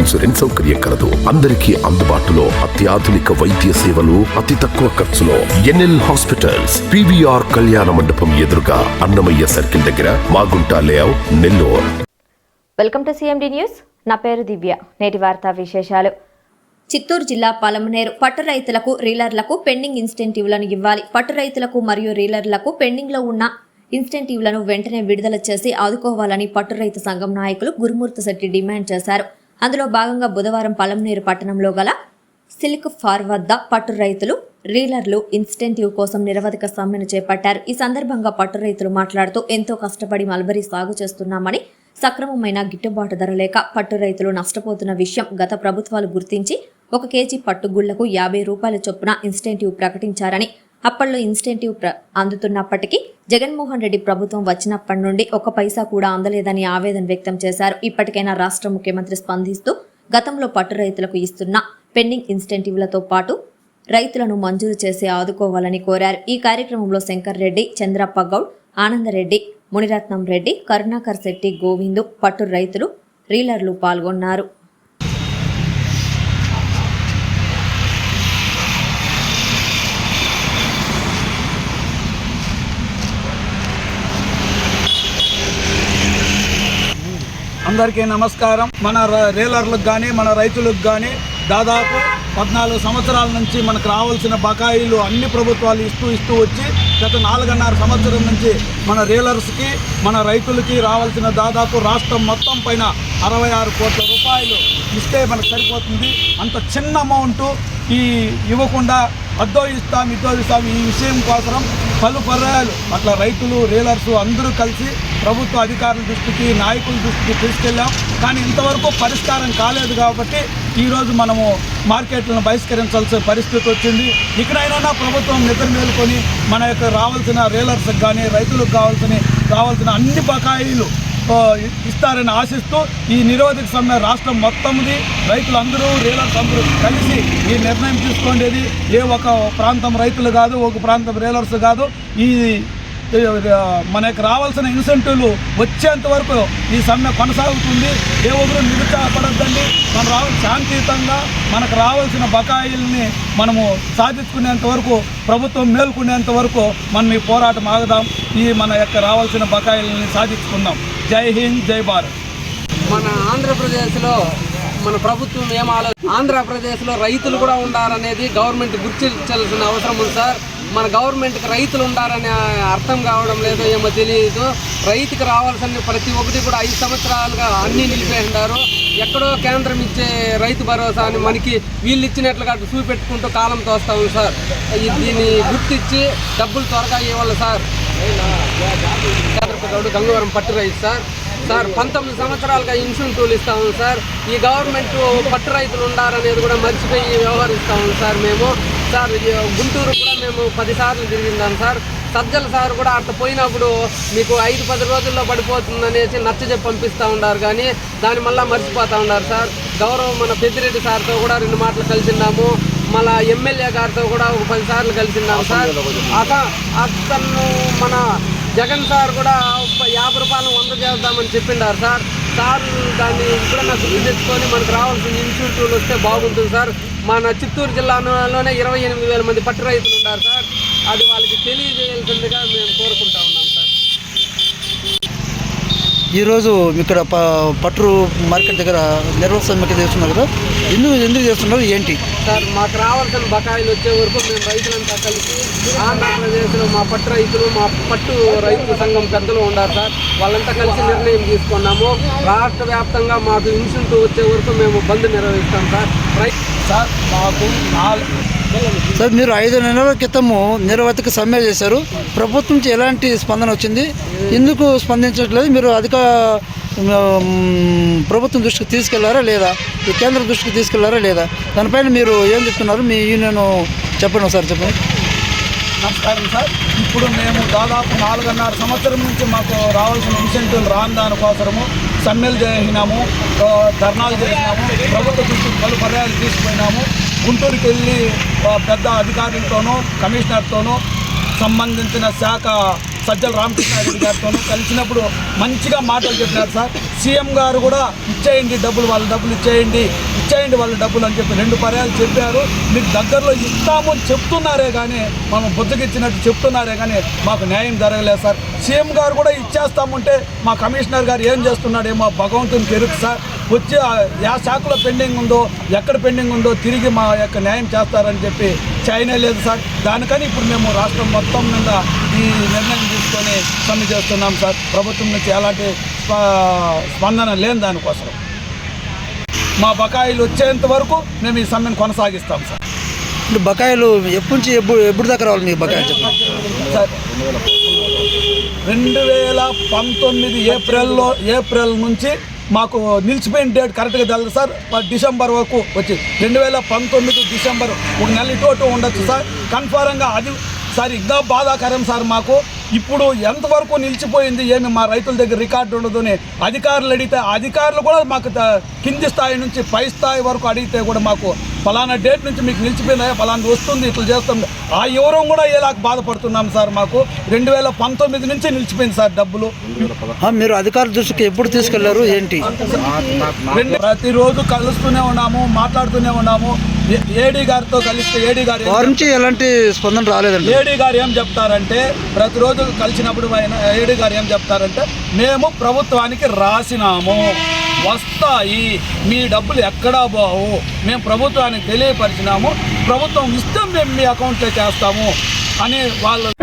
Insurance సౌకర్యం కలదు. అందరికీ అందుబాటులో అత్యాధునిక వైద్య సేవలు అతి తక్కువ ఖర్చులో ఎన్ఎల్ హాస్పిటల్స్ పివిఆర్ కళ్యాణ మండపం ఎదురుగా అన్నమయ్య సర్కిల్ దగ్గర Magunta layout Nellore. Welcome to CMD news. నా పేరు దివ్య. నేటి వార్తా విశేషాలు. చిత్తూరు జిల్లా పలమనేరు పట్టు రైతులకు రీలర్లకు పెండింగ్ ఇన్సెంటివ్లను ఇవ్వాలి. పట్టు రైతులకు మరియు రీలర్లకు పెండింగ్లో ఉన్న ఇన్సెంటివ్లను వెంటనే విడుదల చేసి ఆదుకోవాలని పట్టు రైతు సంఘం నాయకులు గురుమూర్తి శెట్టి డిమాండ్ చేశారు. అందులో భాగంగా బుధవారం పలమనేరు పట్టణంలో గల సిల్క్ ఫార్ వద్ద పట్టు రైతులు రీలర్లు ఇన్స్టెంటివ్ కోసం నిరవధిక సమ్మెను చేపట్టారు. ఈ సందర్భంగా పట్టు రైతులు మాట్లాడుతూ ఎంతో కష్టపడి మల్బరీ సాగు చేస్తున్నామని సక్రమమైన గిట్టుబాటు ధర లేక పట్టు రైతులు నష్టపోతున్న విషయం గత ప్రభుత్వాలు గుర్తించి ఒక కేజీ పట్టుగుళ్ళకు యాభై రూపాయల చొప్పున ఇన్స్టెంటివ్ ప్రకటించారని అప్పట్లో ఇన్స్టెంటివ్ ప్ర అందుతున్నప్పటికీ జగన్మోహన్ రెడ్డి ప్రభుత్వం వచ్చినప్పటి నుండి ఒక పైసా కూడా అందలేదని ఆవేదన వ్యక్తం చేశారు. ఇప్పటికైనా రాష్ట్ర ముఖ్యమంత్రి స్పందిస్తూ గతంలో పట్టు రైతులకు ఇస్తున్న పెండింగ్ ఇన్స్టెంటివ్లతో పాటు రైతులను మంజూరు చేసి ఆదుకోవాలని కోరారు. ఈ కార్యక్రమంలో శంకర్ రెడ్డి చంద్రప్ప గౌడ్ ఆనందరెడ్డి మునిరత్నం రెడ్డి కరుణాకర్ శెట్టి గోవిందు పట్టు రైతులు రీలర్లు పాల్గొన్నారు. అందరికీ నమస్కారం. మన ర- రీలర్లకు కానీ మన రైతులకు కానీ దాదాపు పద్నాలుగు సంవత్సరాల నుంచి మనకు రావాల్సిన బకాయిలు అన్ని ప్రభుత్వాలు ఇస్తూ ఇస్తూ వచ్చి గత నాలుగున్నర సంవత్సరం నుంచి మన రీలర్స్కి మన రైతులకి రావాల్సిన దాదాపు రాష్ట్రం మొత్తం పైన అరవై ఆరు కోట్ల రూపాయలు ఇస్తే మనకు సరిపోతుంది. అంత చిన్న అమౌంట్ ఈ ఇవ్వకుండా అద్దో ఇస్తాం ఇద్దో ఇస్తాం ఈ విషయం కోసం పలు పర్యాలు అట్లా రైతులు రీలర్స్ అందరూ కలిసి ప్రభుత్వ అధికారుల దృష్టికి నాయకుల దృష్టికి తీసుకెళ్ళాం. కానీ ఇంతవరకు పరిష్కారం కాలేదు కాబట్టి ఈరోజు మనము మార్కెట్లను బహిష్కరించాల్సిన పరిస్థితి వచ్చింది. ఇక్కడైనా ప్రభుత్వం నిద్ర మేలుకొని మన యొక్క రావాల్సిన రీలర్స్కి కానీ రైతులకు కావాల్సిన రావాల్సిన అన్ని బకాయిలు ఇస్తారని ఆశిస్తూ ఈ నిరోధక సమ్మె రాష్ట్రం మొత్తంది రైతులందరూ రీలర్స్ అందరూ కలిసి ఈ నిర్ణయం తీసుకోండేది. ఏ ఒక ప్రాంతం రైతులు కాదు ఒక ప్రాంతం రీలర్స్ కాదు. ఈ మనకు రావాల్సిన ఇన్సెంటివ్లు వచ్చేంత వరకు ఈ సమ్మె కొనసాగుతుంది. ఏ ఒక్కరు నిరుత్సాహపడద్దండి. మనం రావాలి శాంతియుతంగా మనకు రావాల్సిన బకాయిల్ని మనము సాధించుకునేంత వరకు ప్రభుత్వం మేల్కొనేంత వరకు మనం ఈ పోరాటం ఆగదాం. ఈ మన యొక్క రావాల్సిన బకాయిల్ని సాధించుకుందాం. జై హింద్ జై భారత్. మన ఆంధ్రప్రదేశ్లో మన ప్రభుత్వం ఏం ఆలో ఆంధ్రప్రదేశ్లో రైతులు కూడా ఉండాలనేది గవర్నమెంట్ గుర్తించాల్సిన అవసరం ఉంది సార్. మన గవర్నమెంట్కి రైతులు ఉండారనే అర్థం కావడం లేదో ఏమో తెలియదు. రైతుకి రావాల్సిన ప్రతి ఒక్కటి కూడా ఐదు సంవత్సరాలుగా అన్నీ నిలిపేసినారు ఎక్కడో కేంద్రం ఇచ్చే రైతు భరోసా అని మనకి వీళ్ళు ఇచ్చినట్లుగా చూపెట్టుకుంటూ కాలం తోస్తాము సార్. దీన్ని గుర్తించి డబ్బులు త్వరగా ఇవ్వాలి సార్. చంద్రపతి గంగవరం పట్టు రైతు సార్. సార్ పంతొమ్మిది సంవత్సరాలుగా ఇన్సూరెన్స్ ఇస్తాము సార్. ఈ గవర్నమెంట్ పట్టు రైతులు ఉండాలనేది కూడా మర్చిపోయి వ్యవహరిస్తాము సార్ మేము. సార్ గుంటూరు కూడా మేము పదిసార్లు తిరిగిందాం సార్. సజ్జల సార్ కూడా అట్లా పోయినప్పుడు మీకు ఐదు పది రోజుల్లో పడిపోతుంది అనేసి నచ్చజెప్పి పంపిస్తూ ఉన్నారు కానీ దాని మళ్ళీ మర్చిపోతూ ఉన్నారు సార్. గౌరవం మన పెద్దిరెడ్డి సార్తో కూడా రెండు మాటలు కలిసిందాము. మళ్ళా ఎమ్మెల్యే గారితో కూడా ఒక పది సార్లు సార్. అత అతను మన జగన్ సార్ కూడా యాభై రూపాయలు వంద చేద్దామని చెప్పిండారు సార్. సార్ దాన్ని ఇప్పుడన్నా గుర్తు తెచ్చుకొని మనకు రావాల్సిన ఇన్స్టిట్యూట్లు వస్తే బాగుంటుంది సార్. మన చిత్తూరు జిల్లాలోనే ఇరవై ఎనిమిది వేల మంది పట్టు రైతులు ఉన్నారు సార్. అది వాళ్ళకి తెలియజేయాల్సిందిగా మేము కోరుకుంటా ఉన్నాం సార్. ఈరోజు ఇక్కడ ప పట్టు మార్కెట్ దగ్గర నిర్వహణ సమ్మెకి చేస్తున్నారు కదా. ఎందుకు ఎందుకు చేస్తున్నారు? ఏంటి? సార్ మాకు రావాల్సిన బకాయిలు వచ్చే వరకు మేము రైతులంతా కలిసి ఆంధ్రప్రదేశ్లో మా పట్టు రైతులు మా పట్టు రైతు సంఘం పెద్దలు ఉన్నారు సార్. వాళ్ళంతా కలిసి నిర్ణయం తీసుకున్నాము. రాష్ట్ర వ్యాప్తంగా మాకు ఇన్సూరెన్స్ వచ్చే వరకు మేము బంద్ నిర్వహిస్తాం సార్. రై సార్ మాకు నాలుగు సార్ మీరు ఐదు నెలల క్రితము నిరవధిక సమ్మె చేశారు. ప్రభుత్వం నుంచి ఎలాంటి స్పందన వచ్చింది? ఎందుకు స్పందించట్లేదు? మీరు అధిక ప్రభుత్వం దృష్టికి తీసుకెళ్ళారా లేదా? ఈ కేంద్ర దృష్టికి తీసుకెళ్ళారా లేదా? దానిపైన మీరు ఏం చెప్తున్నారు? మీ యూనియన్ చెప్పండి ఒకసారి చెప్పండి. నమస్కారం సార్. ఇప్పుడు మేము దాదాపు నాలుగున్నర సంవత్సరం నుంచి మాకు రావాల్సిన ఇన్సెంటివ్లు రాని దానికోసము సమ్మెలు చేసినాము ధర్నాలు చేసినాము ప్రభుత్వ దృష్టికి పలు పర్యాలు తీసుకుపోయినాము. గుంటూరుకి వెళ్ళి పెద్ద అధికారులతోనూ కమిషనర్తోనూ సంబంధించిన శాఖ సజ్జల రామకృష్ణారెడ్డి గారితోనూ కలిసినప్పుడు మంచిగా మాటలు చెప్పినారు సార్. సీఎం గారు కూడా ఇచ్చేయండి డబ్బులు వాళ్ళ డబ్బులు ఇచ్చేయండి ఇచ్చేయండి వాళ్ళ డబ్బులు అని చెప్పి రెండు పర్యాలు చెప్పారు. మీకు దగ్గరలో ఇస్తాము చెప్తున్నారే కానీ మనం బుద్ధకిచ్చినట్టు చెప్తున్నారే కానీ మాకు న్యాయం జరగలేదు సార్. సీఎం గారు కూడా ఇచ్చేస్తామంటే మా కమిషనర్ గారు ఏం చేస్తున్నాడేమో భగవంతుని ఎరుకు సార్. వచ్చి ఏ యా శాఖలో పెండింగ్ ఉందో ఎక్కడ పెండింగ్ ఉందో తిరిగి మా యొక్క న్యాయం చేస్తారని చెప్పి చైనా లేదు సార్. దానికని ఇప్పుడు మేము రాష్ట్రం మొత్తం మీద ఈ నిర్ణయం తీసుకొని సమ్మె చేస్తున్నాం సార్. ప్రభుత్వం నుంచి ఎలాంటి స్ప- స్పందన లేని దానికోసం మా బకాయిలు వచ్చేంత వరకు మేము ఈ సమ్మెను కొనసాగిస్తాం సార్. ఇప్పుడు బకాయిలు ఎప్పటి నుంచి ఎప్పుడు ఎప్పుడు దాకా రావాలి మీకు బకాయిలు చెప్పండి. సార్ రెండు వేల పంతొమ్మిది ఏప్రిల్లో ఏప్రిల్ నుంచి మాకు నిలిచిపోయిన డేట్ కరెక్ట్గా తెలియదు సార్. డిసెంబర్ వరకు వచ్చి రెండు వేల పంతొమ్మిది డిసెంబర్ ఒక నెల ఇటు ఉండొచ్చు సార్. కన్ఫారంగా అది సార్ ఇంకా బాధాకరం సార్ మాకు. ఇప్పుడు ఎంతవరకు నిలిచిపోయింది ఏమి మా రైతుల దగ్గర రికార్డు ఉండదని అధికారులు అడిగితే అధికారులు కూడా మాకు కింది స్థాయి నుంచి పై స్థాయి వరకు అడిగితే కూడా మాకు ఫలానా డేట్ నుంచి మీకు నిలిచిపోయిందా ఫలానా వస్తుంది ఇట్లా చేస్తుంది. ఆ వివరం కూడా ఏలాగ బాధపడుతున్నాం సార్ మాకు? రెండు వేల పంతొమ్మిది నుంచి నిలిచిపోయింది సార్ డబ్బులు. మీరు అధికారుల దృష్టికి ఎప్పుడు తీసుకెళ్ళారు? ఏంటి? ప్రతిరోజు కలుస్తూనే ఉన్నాము మాట్లాడుతూనే ఉన్నాము. ఏడీ గారితో కలిస్తే ఏడీ గారు వారి నుంచి ఎలాంటి స్పందన రాలేదండి. ఏడీ గారు ఏం చెప్తారంటే ప్రతిరోజు కలిసినప్పుడు ఆయన ఏడీ గారు ఏం చెప్తారంటే మేము ప్రభుత్వానికి రాసినాము. వస్తాయి. మీ డబ్బులు ఎక్కడా పోవు. మేము ప్రభుత్వానికి తెలియపరిచినాము. ప్రభుత్వం ఇష్టం మేము మీ అకౌంట్లో చేస్తాము. అని వాళ్ళు